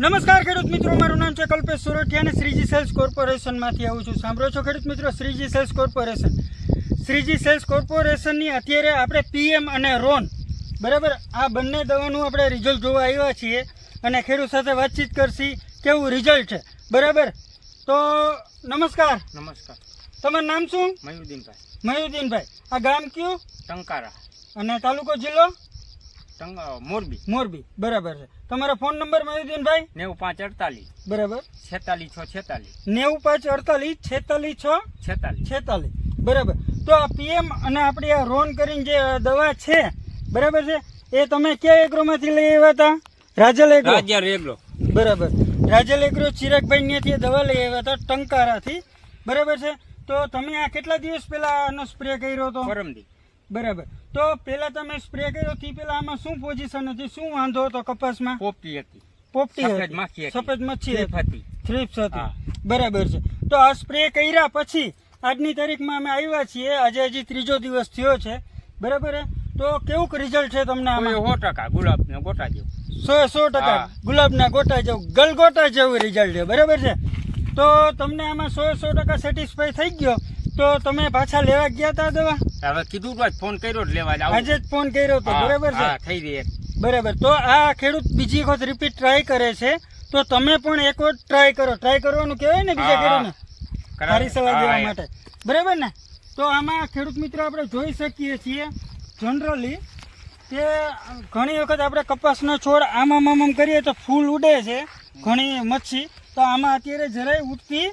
નમસ્કાર ખેડૂત મિત્રો મારું નામ છે કલ્પેશ સુરઠિયા અને શ્રીજી સેલ્સ કોર્પોરેશનમાંથી આવું છું. સાંભળો છો ખેડૂત મિત્રો Shreeji sales corporation. Shreeji sales કોર્પોરેશનની અત્યારે આપણે પીએમ અને રોન બરાબર? આ બંને દવાનું આપણે રિઝલ્ટ જોવા આવ્યા છીએ અને ખેડૂત સાથે વાતચીત કરશી કેવું રિઝલ્ટ છે બરાબર? તો નમસ્કાર. નમસ્કાર. તમારું નામ શું? મયુદ્દીનભાઈ મયુદ્દીનભાઈ આ ગામ કયું? ટંકારા. અને તાલુકો જિલ્લો? મોરબી. મોરબી. બરાબર છે. તમારો ફોન નંબર મયુદ્દીનભાઈ નેવું પાંચ અડતાલીસ. બરાબર. છેતાલીસ છ છેતાલીસ. નેવું પાંચ અડતાલીસ છેતાલીસ છ છેતાલીસ. છેતાલીસ. બરાબર. તો આ પીએમ અને આપણી આ રોન કરીને જે દવા છે બરાબર છે એ તમે કયા એગ્રોમાંથી લઈ આવ્યા હતા? રાજલ એગ્રો રાજ્ય એગ્રો બરાબર. રાજલ એગ્રો ચિરાગભાઈ ત્યાંથી દવા લઈ આવ્યા હતા ટંકારાથી. બરાબર છે. તો તમે આ કેટલા દિવસ પહેલા આનો સ્પ્રે કર્યો હતો? પરમદી બરાબર. તો પેલા તમે સ્પ્રે કર્યો થી પેલા આમાં શું પોઝિશન હતી? શું વાંધો હતો કપાસમાં? પોપટી હતી. પોપટી સફેદ હતી. સફેદ મચ્છી હતી. થ્રીપ્સ હતી. બરાબર છે. તો આ સ્પ્રે કર્યા પછી આજની તારીખમાં અમે આવ્યા છીએ. આજે હજી ત્રીજો દિવસ થયો છે. બરાબર? તો કેવું રિઝલ્ટ છે તમને આમાં? સો ટકા ગુલાબ ને ગોટા જેવું સો સો ટકા. ગુલાબના ગોટા જેવું ગલગોટા જેવું રિઝલ્ટ છે. બરાબર છે? તો તમને આમાં સો સો ટકા સેટિસ્ફાઈ થઈ ગયો. તો તમે પાછા લેવા ગયા તા દવા? હવે કીધું તો ફોન કર્યો જ લેવા આજે જ ફોન કર્યો તો બરાબર છે? થઈ રહી. બરાબર. તો આ ખેડૂત બીજી વખત રિપીટ ટ્રાય કરે છે. તો તમે પણ એક વખત ટ્રાય કરો. ટ્રાય કરવાનું કહેવાય ને બીજા ખેડૂતને? સારી સલાહ દેવા માટે. બરાબર ને? તો આમાં ખેડૂત મિત્રો આપણે જોઈ શકીએ છીએ જનરલી કે ઘણી વખત આપણે કપાસનો છોડ આમામ આમ આમ આમ કરીએ તો ફૂલ ઉડે છે ઘણી મચ્છી. તો આમાં અત્યારે જરાય ઉડતી